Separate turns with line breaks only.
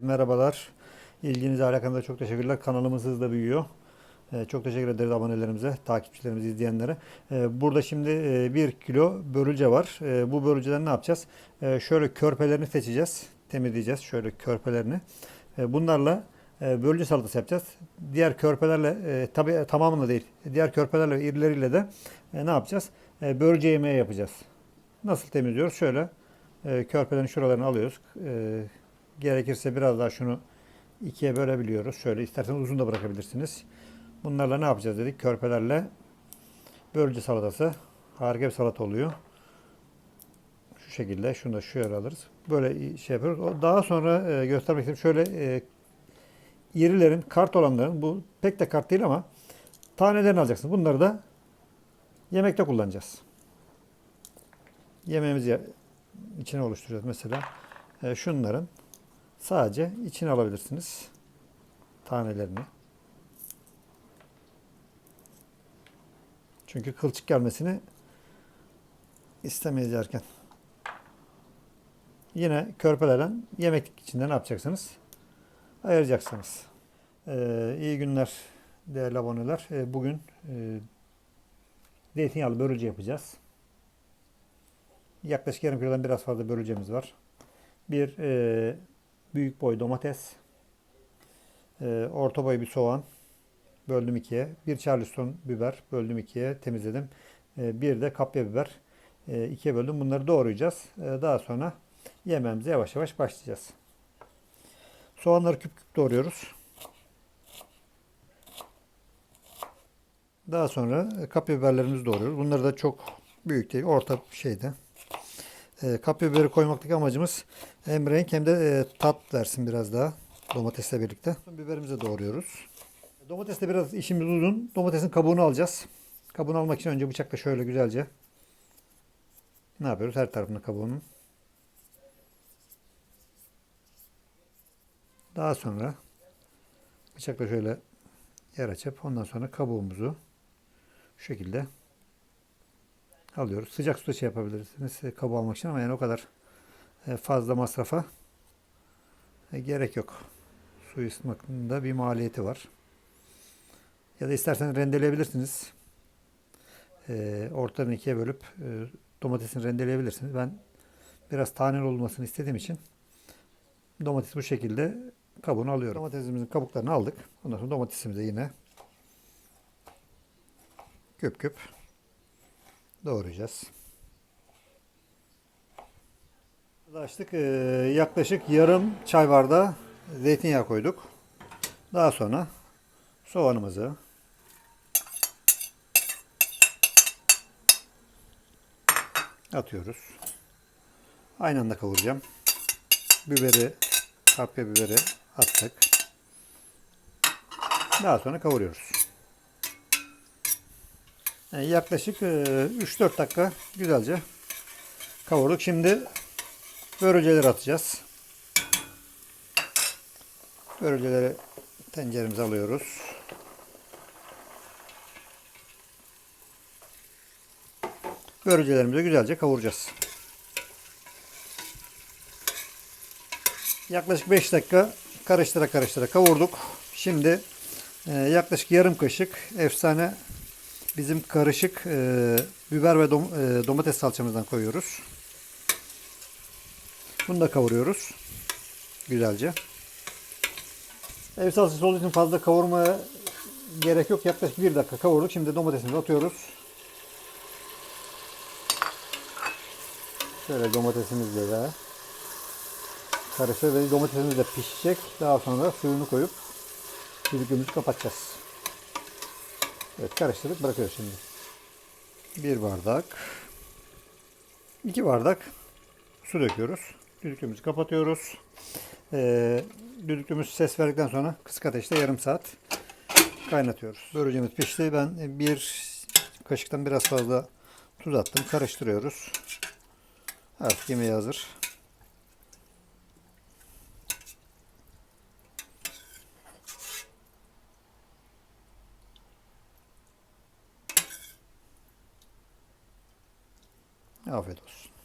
Merhabalar. İlginize alakanıza çok teşekkürler. Kanalımız hızla büyüyor. Ee, Çok teşekkür ederiz abonelerimize, takipçilerimize, izleyenlere. Ee, Burada şimdi 1 kilo börülce var. Ee, Bu börülceden ne yapacağız? Şöyle körpelerini seçeceğiz. Temizleyeceğiz şöyle körpelerini. Bunlarla e, börülce salatası yapacağız. Diğer körpelerle, e, tabi tamamını değil, diğer körpelerle ve irileriyle de e, ne yapacağız? E, Börülce yemeği yapacağız. Nasıl temizliyoruz? Şöyle e, körpelerin şuralarını alıyoruz. E, Gerekirse biraz daha şunu ikiye bölebiliyoruz. Şöyle isterseniz uzun da bırakabilirsiniz. Bunlarla ne yapacağız dedik? Körpelerle börülce salatası. Harika bir salata oluyor. Şu şekilde. Şunu da şöyle alırız. Böyle şey yapıyoruz. Daha sonra e, göstermek istedim. Şöyle e, irilerin, kart olanların, bu pek de kart değil ama tanelerini alacaksınız. Bunları da yemekte kullanacağız. Yemeğimizi içine oluşturuyoruz mesela. E, şunların sadece içine alabilirsiniz. Tanelerini. Çünkü kılçık gelmesini istemeyiz yerken. Yine körpelerden yemeklik içinde ne yapacaksınız? Ayıracaksınız. Ee, iyi günler değerli aboneler. Ee, bugün e, zeytinyağlı börülce yapacağız. Yaklaşık yarım kilodan biraz fazla börülcemiz var. Bir e, büyük boy domates, e, orta boy bir soğan, böldüm ikiye. Bir charleston biber böldüm ikiye, temizledim. E, bir de kapya biber e, ikiye böldüm. Bunları doğrayacağız. E, daha sonra yemeğimize yavaş yavaş başlayacağız. Soğanları küp küp doğruyoruz. Daha sonra kapya biberlerimizi doğruyoruz. Bunları da çok büyük değil, orta şeyde. E, kapya biberi koymaktaki amacımız hem renk hem de e, tat versin biraz daha domatesle birlikte. Biberimizi doğruyoruz. Domatesle biraz işimiz uzun. Domatesin kabuğunu alacağız. Kabuğunu almak için önce bıçakla şöyle güzelce ne yapıyoruz? Her tarafını kabuğunun. Daha sonra bıçakla şöyle yer açıp ondan sonra kabuğumuzu şu şekilde alıyoruz. Sıcak suda şey yapabilirsiniz e, kabuğu almak için ama yani o kadar e, fazla masrafa e, gerek yok. Su ısıtmanın da bir maliyeti var. Ya da isterseniz rendeleyebilirsiniz. Ortadan ikiye bölüp domatesini rendeleyebilirsiniz. Ben biraz taneli olmasını istediğim için domatesi bu şekilde kabuğunu alıyorum. Domatesimizin kabuklarını aldık. Ondan sonra domatesimizi yine küp küp doğrayacağız. Açtık. Ee, yaklaşık yarım çay bardağı zeytinyağı koyduk. Daha sonra soğanımızı atıyoruz. Aynı anda kavuracağım. Biberi, kapya biberi attık. Daha sonra kavuruyoruz. Yani yaklaşık e, 3-4 dakika güzelce kavurduk. Şimdi börülceleri atacağız. Börülceleri tenceremize alıyoruz. Börülcelerimizi güzelce kavuracağız. Yaklaşık 5 dakika karıştıra karıştıra kavurduk. Şimdi e, yaklaşık yarım kaşık efsane bizim karışık e, biber ve dom- e, domates salçamızdan koyuyoruz. Bunu da kavuruyoruz. Güzelce. Ev salçası olduğu için fazla kavurmaya gerek yok. Yaklaşık bir dakika kavurduk. Şimdi domatesimizi atıyoruz. Şöyle domatesimizle de karıştır domatesimiz de pişecek. Daha sonra suyunu koyup düdüklüğümüzü kapatacağız. Evet karıştırıp bırakıyoruz şimdi. Bir bardak, iki bardak su döküyoruz. Düdüklüğümüzü kapatıyoruz. Ee, düdüklüğümüz ses verdikten sonra kısık ateşte yarım saat kaynatıyoruz. Börülcemiz pişti. Ben bir kaşıktan biraz fazla tuz attım. Karıştırıyoruz. Artık yemeği hazır. Afiyet olsun.